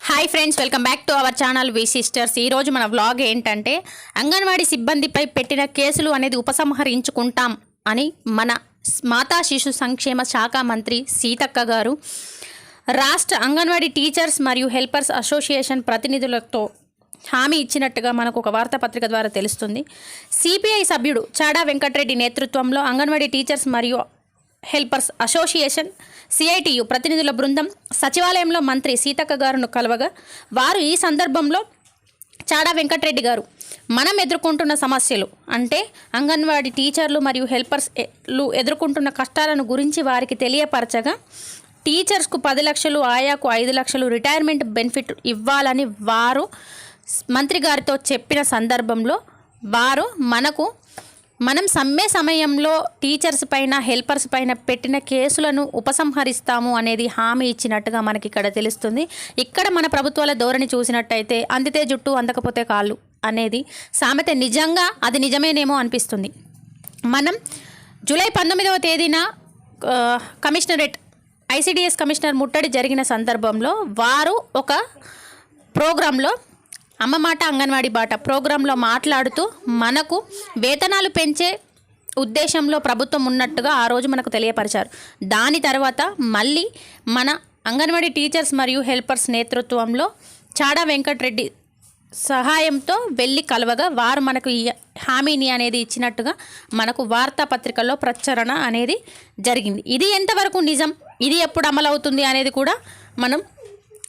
Hi friends welcome back to our channel we sisters ఈరోజు మన vlog ఏంటంటే అంగన్వాడీ సిబ్బందిపై పెట్టిన కేసులు అనేది ఉపసంహరించుకుంటాం అని మన మాతా శిశు సంక్షేమ శాఖ మంత్రి సీతక్క గారు రాష్ట్ర అంగన్వాడీ టీచర్స్ మరియు హెల్పర్స్ అసోసియేషన్ ప్రతినిధులతో హామీ ఇచ్చినట్టుగా మనకు ఒక వార్తాపత్రిక ద్వారా తెలుస్తుంది. సిపిఐ సభ్యుడు చాడా వెంకటరెడ్డి నేతృత్వంలో అంగన్వాడీ టీచర్స్ మరియు హెల్పర్స్ అసోసియేషన్ సిఐటియు ప్రతినిధుల బృందం సచివాలయంలో మంత్రి సీతక్క గారును కలవగా వారు ఈ సందర్భంలో చాడా వెంకటరెడ్డి గారు మనం ఎదుర్కొంటున్న సమస్యలు అంటే అంగన్వాడీ టీచర్లు మరియు హెల్పర్స్లు ఎదుర్కొంటున్న కష్టాలను గురించి వారికి తెలియపరచగా టీచర్స్కు పది లక్షలు ఆయాకు ఐదు లక్షలు రిటైర్మెంట్ బెనిఫిట్ ఇవ్వాలని వారు మంత్రి గారితో చెప్పిన సందర్భంలో వారు మనకు మనం సమ్మె సమయంలో టీచర్స్ పైన హెల్పర్స్ పైన పెట్టిన కేసులను ఉపసంహరిస్తాము అనేది హామీ ఇచ్చినట్టుగా మనకి ఇక్కడ తెలుస్తుంది. ఇక్కడ మన ప్రభుత్వాల ధోరణి చూసినట్టయితే అందితే జుట్టు అందకపోతే కాళ్ళు అనేది సామెత నిజంగా అది నిజమేనేమో అనిపిస్తుంది. మనం జూలై పంతొమ్మిదవ తేదీన కమిషనరేట్ ఐసిడిఎస్ కమిషనర్ ముట్టడి జరిగిన సందర్భంలో వారు ఒక ప్రోగ్రాంలో అమ్మ మాట అంగన్వాడీ బాట ప్రోగ్రాంలో మాట్లాడుతూ మనకు వేతనాలు పెంచే ఉద్దేశంలో ప్రభుత్వం ఉన్నట్టుగా ఆ రోజు మనకు తెలియపరిచారు. దాని తర్వాత మళ్ళీ మన అంగన్వాడీ టీచర్స్ మరియు హెల్పర్స్ నేతృత్వంలో చాడా వెంకటరెడ్డి సహాయంతో వెళ్ళి కలవగా వారు మనకు ఈ హామీని అనేది ఇచ్చినట్టుగా మనకు వార్తాపత్రికల్లో ప్రచురణ అనేది జరిగింది. ఇది ఎంతవరకు నిజం? ఇది ఎప్పుడు అమలవుతుంది అనేది కూడా మనం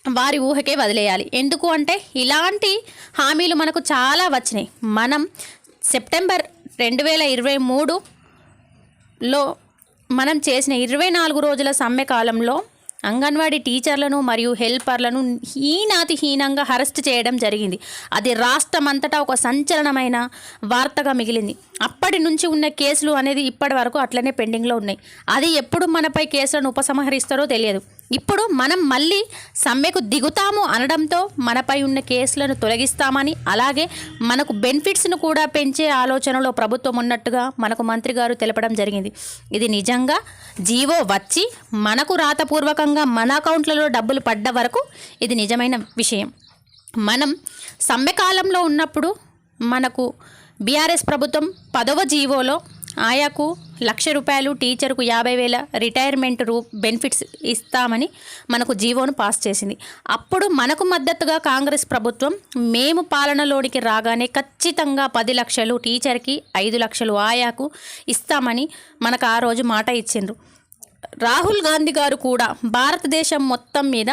వారి ఊహకే వదిలేయాలి. ఎందుకు అంటే ఇలాంటి హామీలు మనకు చాలా వచ్చినాయి. మనం సెప్టెంబర్ రెండు వేల ఇరవై మూడులో మనం చేసిన ఇరవై నాలుగు రోజుల సమ్మె కాలంలో అంగన్వాడీ టీచర్లను మరియు హెల్పర్లను హీనాతి హీనంగా అరెస్ట్ చేయడం జరిగింది. అది రాష్ట్రం అంతటా ఒక సంచలనమైన వార్తగా మిగిలింది. అప్పటి నుంచి ఉన్న కేసులు అనేది ఇప్పటి వరకు అట్లనే పెండింగ్లో ఉన్నాయి. అది ఎప్పుడు మనపై కేసులను ఉపసంహరిస్తారో తెలియదు. ఇప్పుడు మనం మళ్ళీ సమ్మెకు దిగుతాము అనడంతో మనపై ఉన్న కేసులను తొలగిస్తామని అలాగే మనకు బెనిఫిట్స్ను కూడా పెంచే ఆలోచనలో ప్రభుత్వం ఉన్నట్టుగా మనకు మంత్రి గారు తెలపడం జరిగింది. ఇది నిజంగా జీవో వచ్చి మనకు రాతపూర్వకంగా మన అకౌంట్లలో డబ్బులు పడ్డ వరకు ఇది నిజమైన విషయం. మనం సమ్మె కాలంలో ఉన్నప్పుడు మనకు బీఆర్ఎస్ ప్రభుత్వం పదవ జీవోలో ఆయాకు లక్ష రూపాయలు టీచర్కు యాభై వేల రిటైర్మెంట్ రూ బెనిఫిట్స్ ఇస్తామని మనకు జీవోను పాస్ చేసింది. అప్పుడు మనకు మద్దతుగా కాంగ్రెస్ ప్రభుత్వం మేము పాలనలోనికి రాగానే ఖచ్చితంగా పది లక్షలు టీచర్కి ఐదు లక్షలు ఆయాకు ఇస్తామని మనకు ఆ రోజు మాట ఇచ్చిండ్రు. రాహుల్ గాంధీ గారు కూడా భారతదేశం మొత్తం మీద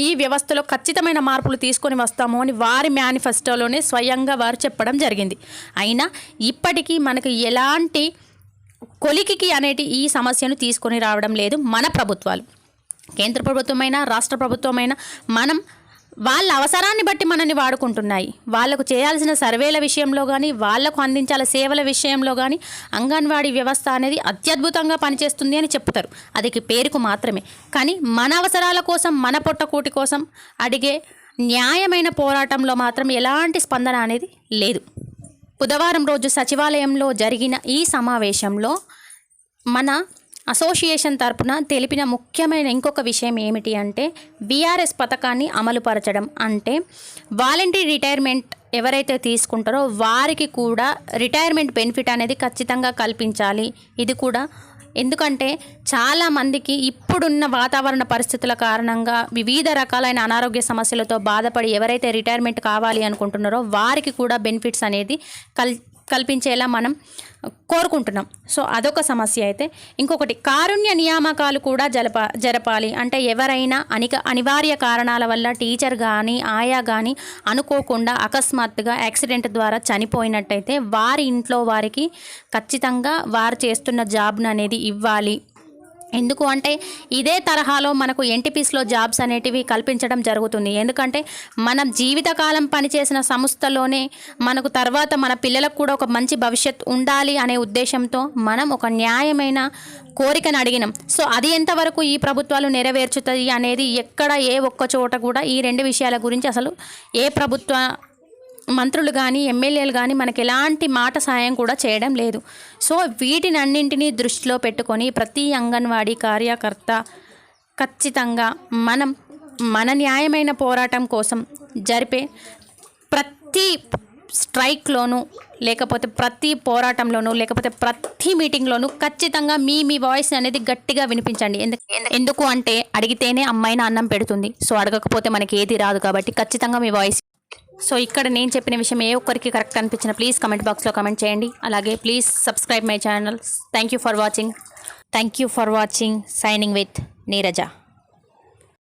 ఈ వ్యవస్థలో ఖచ్చితమైన మార్పులు తీసుకొని వస్తాము అని వారి మేనిఫెస్టోలోనే స్వయంగా వారు చెప్పడం జరిగింది. అయినా ఇప్పటికీ మనకు ఎలాంటి కొలికికి అనేటి ఈ సమస్యను తీసుకొని రావడం లేదు మన ప్రభుత్వాలు. కేంద్ర ప్రభుత్వమైనా రాష్ట్ర ప్రభుత్వమైనా మనం వాళ్ళ అవసరాన్ని బట్టి మనల్ని వాడుకుంటున్నాయి. వాళ్ళకు చేయాల్సిన సర్వేల విషయంలో కానీ వాళ్ళకు అందించాల సేవల విషయంలో కానీ అంగన్వాడీ వ్యవస్థ అనేది అత్యద్భుతంగా పనిచేస్తుంది అని చెప్తారు. అది పేరుకు మాత్రమే. కానీ మన అవసరాల కోసం మన పొట్టకూటి కోసం అడిగే న్యాయమైన పోరాటంలో మాత్రం ఎలాంటి స్పందన అనేది లేదు. బుధవారం రోజు సచివాలయంలో జరిగిన ఈ సమావేశంలో మన అసోసియేషన్ తరపున తెలిపిన ముఖ్యమైన ఇంకొక విషయం ఏమిటి అంటే బీఆర్ఎస్ పథకాన్ని అమలుపరచడం. అంటే వాలంటరీ రిటైర్మెంట్ ఎవరైతే తీసుకుంటారో వారికి కూడా రిటైర్మెంట్ బెనిఫిట్ అనేది ఖచ్చితంగా కల్పించాలి. ఇది కూడా ఎందుకంటే చాలామందికి ఇప్పుడున్న వాతావరణ పరిస్థితుల కారణంగా వివిధ రకాలైన అనారోగ్య సమస్యలతో బాధపడి ఎవరైతే రిటైర్మెంట్ కావాలి అనుకుంటున్నారో వారికి కూడా బెనిఫిట్స్ అనేది కల్ కల్పించేలా మనం కోరుకుంటున్నాం. సో అదొక సమస్య అయితే. ఇంకొకటి కారుణ్య నియామకాలు కూడా జలప జరపాలి. అంటే ఎవరైనా అనిక అనివార్య కారణాల వల్ల టీచర్ కానీ ఆయా కానీ అనుకోకుండా అకస్మాత్తుగా యాక్సిడెంట్ ద్వారా చనిపోయినట్టయితే వారి ఇంట్లో వారికి ఖచ్చితంగా వారు చేస్తున్న జాబ్ను అనేది ఇవ్వాలి. ఎందుకు అంటే ఇదే తరహాలో మనకు ఎన్టీపీస్లో జాబ్స్ అనేటివి కల్పించడం జరుగుతుంది. ఎందుకంటే మనం జీవితకాలం పనిచేసిన సంస్థలోనే మనకు తర్వాత మన పిల్లలకు కూడా ఒక మంచి భవిష్యత్ ఉండాలి అనే ఉద్దేశంతో మనం ఒక న్యాయమైన కోరికను అడిగినాం. సో అది ఎంతవరకు ఈ ప్రభుత్వాలు నెరవేర్చుతాయి అనేది ఎక్కడ ఏ ఒక్క చోట కూడా ఈ రెండు విషయాల గురించి అసలు ఏ ప్రభుత్వ మంత్రులు కానీ ఎమ్మెల్యేలు కానీ మనకి ఎలాంటి మాట సాయం కూడా చేయడం లేదు. సో వీటిని అన్నింటినీ దృష్టిలో పెట్టుకొని ప్రతి అంగన్వాడీ కార్యకర్త ఖచ్చితంగా మనం మన న్యాయమైన పోరాటం కోసం జరిపే ప్రతి స్ట్రైక్లోనూ లేకపోతే ప్రతి పోరాటంలోనూ లేకపోతే ప్రతి మీటింగ్లోనూ ఖచ్చితంగా మీ మీ వాయిస్ అనేది గట్టిగా వినిపించండి. ఎందు- ఎందుకు? అంటే అడిగితేనే అమ్మాయిన అన్నం పెడుతుంది. సో అడగకపోతే మనకి ఏది రాదు కాబట్టి ఖచ్చితంగా మీ వాయిస్ సో ఇక్కడ నేను చెప్పిన విషయం ఏ ఒక్కరికి కరెక్ట్ అనిపించిన ప్లీజ్ కమెంట్ బాక్స్లో కమెంట్ చేయండి. అలాగే please subscribe my channel thank you for watching thank you for watching signing with Neeraja